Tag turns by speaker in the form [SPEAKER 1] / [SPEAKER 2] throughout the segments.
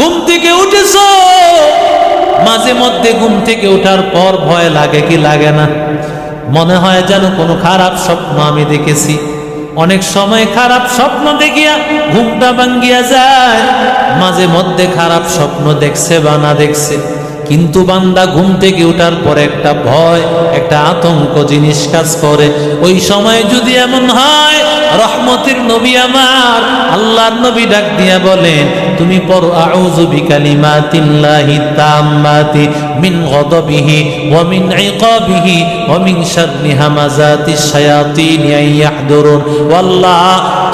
[SPEAKER 1] ঘুম থেকে উঠেছ? মাঝে মধ্যে ঘুম থেকে ওঠার পর ভয় লাগে কি লাগে না? মনে হয় যেন কোনো খারাপ স্বপ্ন আমি দেখেছি। অনেক সময় খারাপ স্বপ্ন দেখিয়া ঘুমটা ভাঙ্গিয়া যায়। মাঝে মধ্যে খারাপ স্বপ্ন দেখছে বা না দেখছে। কিন্তু বান্দা ঘুম থেকে ওঠার পরে একটা ভয়, একটা আতঙ্ক জিনিস কাজ করে। ওই সময় যদি এমন হয় রহমতের নবী আমার। আল্লাহর নবী ডাক দিয়া বলেন, তুমি পড়ো, আউযু বিকালিমাতিল্লাহি তাম্মাতি মিন গদবিহি ওয়া মিন ইকাবিহি ওয়া মিন শাররি হামাজাতিশ শায়াতিন ইয়াহদুরুন। ওয়াল্লাহ,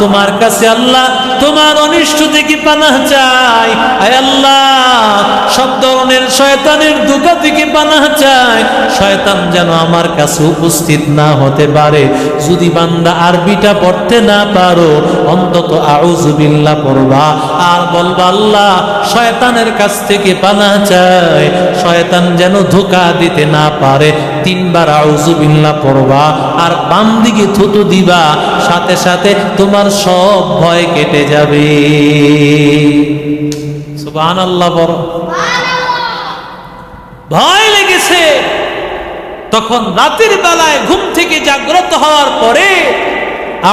[SPEAKER 1] তোমার কাছে আল্লাহ তোমার অনিষ্ট থেকে পানা চাই। আয় আল্লাহ, সব ধরনের শয়তানের দুকা থেকে পানা চাই। শয়তান যেন আমার কাছে উপস্থিত না হতে পারে। যদি বান্দা আরবিটা পড়তে না পারো, অন্তত আউজুবিল্লাহ পড়বা। আর বলবা, আল্লাহ, শয়তানের কাছ থেকে পানা চাই। শয়তান যেন ধোকা দিতে না পারে। তিনবার আউজুবিল্লাহ পড়বা আর বাম দিকে থুতু দিবা সাথে সাথে তোমার সব ভয় কেটে যাবে। সুবহান আল্লাহ বড় ভয় লেগেছে। তখন রাতের বেলায় ঘুম থেকে জাগ্রত হওয়ার পরে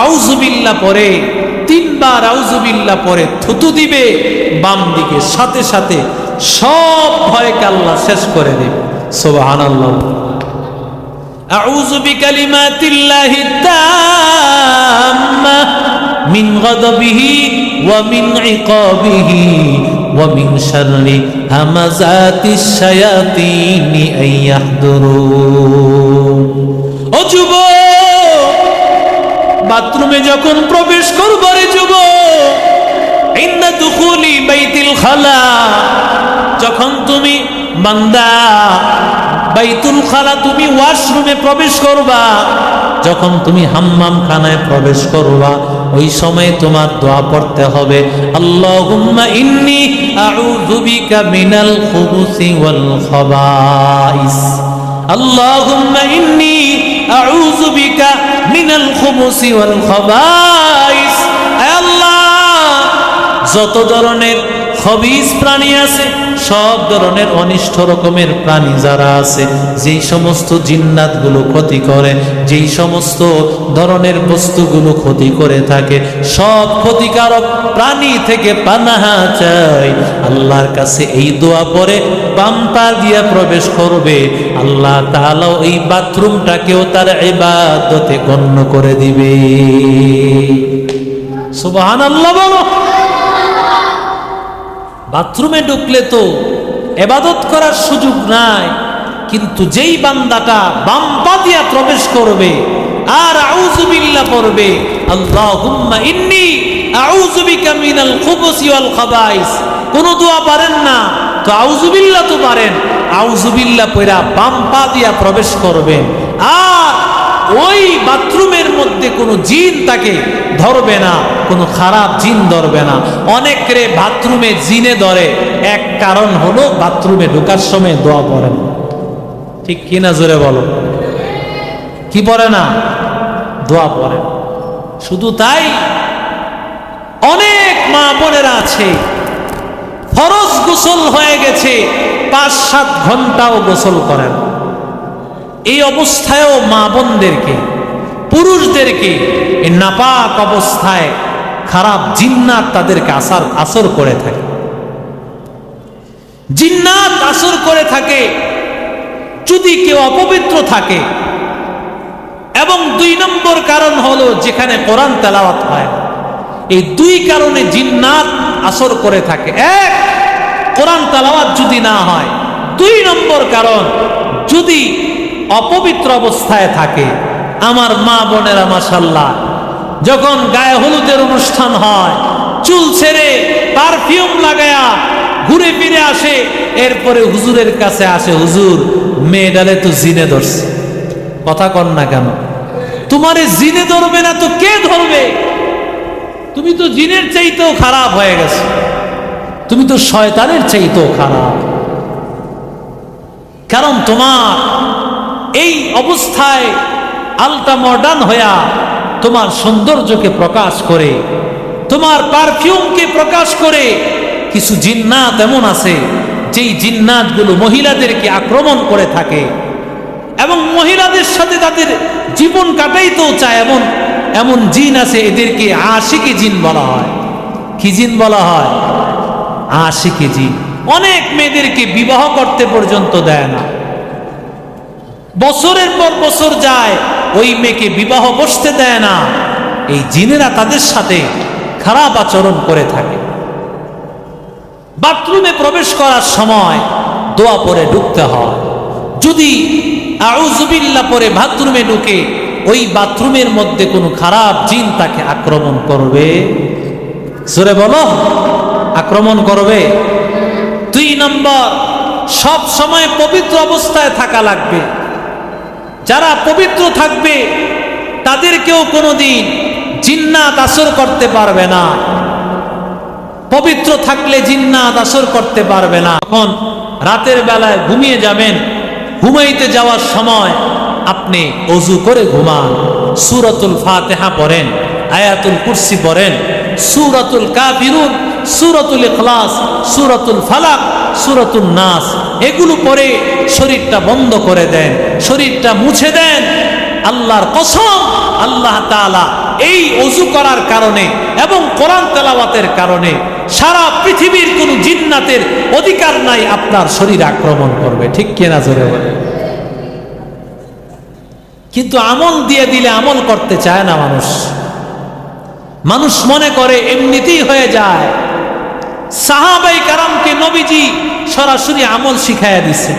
[SPEAKER 1] আউজুবিল্লা পরে তিনবার আউজুবিল্লা পরে থুতু দিবে বাম দিকে সাথে সাথে সব ভয়কে আল্লাহ শেষ করে দেবে। সোবাহান আল্লাহ أعوذ بكلمات الله التامة من غضبه ومن عقابه ومن شر همزات الشياطين أن يحضرون ও যুবক বাথরুমে যখন প্রবেশ করবো রে যুবক ইন্না দুখুলি বাইতিল খালা যখন তুমি বান্দা, বাইতুল খালা তুমি ওয়াশরুমে প্রবেশ করবা। যখন তুমি হাম্মাম খানায় প্রবেশ করবা, ওই সময় তোমার দোয়া পড়তে হবে, আল্লাহুম্মা ইন্নি আউযু বিকা মিনাল খুবুসি ওয়াল খাবাইস। আল্লাহুম্মা ইন্নি আউযু বিকা মিনাল খুবুসি ওয়াল খাবাইস। আল্লাহ, যত ধরনের খবিজ প্রাণী আছে, সব ধরনের অনিষ্ট রকমের প্রাণী যারা আছে, যেই সমস্ত জিন্নাতগুলো ক্ষতি করে, যেই সমস্ত ধরনের বস্তুগুলো ক্ষতি করে থাকে, সব ক্ষতিকারক প্রাণী থেকে পানাহা চাই। আল্লাহর কাছে এই দোয়া পরে বাম্পা দিয়া প্রবেশ করবে। আল্লাহ তাআলাও এই বাথরুমটাকেও তার ইবাদতে গণ্য করে দিবে। সুবহানাল্লাহ বলো। বাথরুমে ঢুকলে তো এবাদত করার সুযোগ নাই, কিন্তু যেই বান্দাটা বাম্পা দিয়া প্রবেশ করবে, আর আউজুবিল্লাহ পড়বে, আল্লাহুম্মা ইন্নি আউজুবিকা মিনাল খুবুসি ওয়াল খাবাইস। কোন দোয়া পারেন না? তো আউজুবিল্লাহ তো পারেন। আউজুবিল্লাহ পয়রা বাম্পা দিয়া প্রবেশ করবে। আর ওই বাথরুমের মধ্যে কোনো জিন তাকে ধরবে না। কোনো খারাপ জিন ধরবে না। অনেক রে বাথরুমে জিনে ধরে। এক কারণ হলো বাথরুমে ঢোকার সময় দোয়া পড়ে না। ঠিক কিনা জোরে বলো? কি পড়ে না? দোয়া পড়ে শুধু তাই, অনেক মা বোনেরা আছে, ফরজ গোসল হয়ে গেছে পাঁচ সাত ঘন্টাও গোসল করেন এই অবস্থায়ও মা বোনদেরকে, পুরুষদেরকে নাপাক অবস্থায় খারাপ জিন্নাত তাদেরকে আসার আসর করে থাকে। জিন্নাত আসর করে থাকে যদি কেউ অপবিত্র থাকে। এবং দুই নম্বর কারণ হলো যেখানে কোরআন তেলাওয়াত হয়। এই দুই কারণে জিন্নাত আসর করে থাকে। এক, কোরআন তেলাওয়াত যদি না হয়। দুই নম্বর কারণ, যদি অপবিত্র অবস্থায় থাকে, আমার মা বোনেরা মাসাল্লাহ যখন গায়ে হলুদের অনুষ্ঠান হয়, চুল ছেড়ে পারফিউম লাগায়া ঘুরে ফিরে আসে, এরপরে হুজুরের কাছে আসে, হুজুর, মেয়েডালে তো জিনে ধরছে। কথা কন না কেন? তোমারে জিনে ধরবে না তো কে ধরবে? তুমি তো জিনের চাইতেও খারাপ হয়ে গেছে। তুমি তো শয়তানের চাইতেও খারাপ। কারণ তোমার এই অবস্থায় আলটা মডার্ন হইয়া তোমার সৌন্দর্যকে প্রকাশ করে, তোমার পারফিউমকে প্রকাশ করে, কিছু জিন্নাত এমন আছে, যেই জিন্নাতগুলো মহিলাদেরকে আক্রমণ করে থাকে। এবং মহিলাদের সাথে তাদের জীবন কাটাইতেও চায় এমন এমন জিন আছে এদেরকে আশিকি জিন বলা হয়। কি জিন বলা হয়? আশিকি জিন। অনেক মেয়েদেরকে বিবাহ করতে পর্যন্ত দেয় না। বছরের পর বছর যায়, ওই মেয়েকে বিবাহ বসতে দেয় না। এই জিনেরা তাদের সাথে খারাপ আচরণ করে থাকে। বাথরুমে প্রবেশ করার সময় দোয়া পরে ঢুকতে হয়। যদি আউজুবিল্লা পরে বাথরুমে ঢুকে, ওই বাথরুমের মধ্যে কোনো খারাপ জিন তাকে আক্রমণ করবে? সুরে বলো, আক্রমণ করবে? দুই নম্বর, সব সময় পবিত্র অবস্থায় থাকা লাগবে। যারা পবিত্র থাকবে, তাদেরকেও কোনোদিন জিন্নাত আসর করতে পারবে না। পবিত্র থাকলে জিন্নাত আসর করতে পারবে না। এখন রাতের বেলায় ঘুমিয়ে যাবেন। ঘুমাইতে যাওয়ার সময় আপনি অজু করে ঘুমান। সুরতুল ফাতেহা পড়েন, আয়াতুল কুরসি পড়েন, সুরাতুল কাফিরুন সুরাতুল ইখলাস, সুরতুল ফালাক সুরতুল নাস। এগুলো পরে শরীরটা বন্ধ করে দেন, শরীরটা মুছে দেন। আল্লাহর কসম, আল্লাহ তাআলা এই অজু করার কারণে এবং কোরআন তেলাওয়াতের কারণে সারা পৃথিবীর কোন জিন্নাতের অধিকার নাই আপনার শরীর আক্রমণ করবে। ঠিক কিনা জোরে কিন্তু আমল দিয়ে দিলে আমল করতে চায় না মানুষ। মানুষ মনে করে এমনিতেই হয়ে যায়। সাহাবাই কারামকে নবীজি সরাসরি আমল শিখাইয়া দিছে।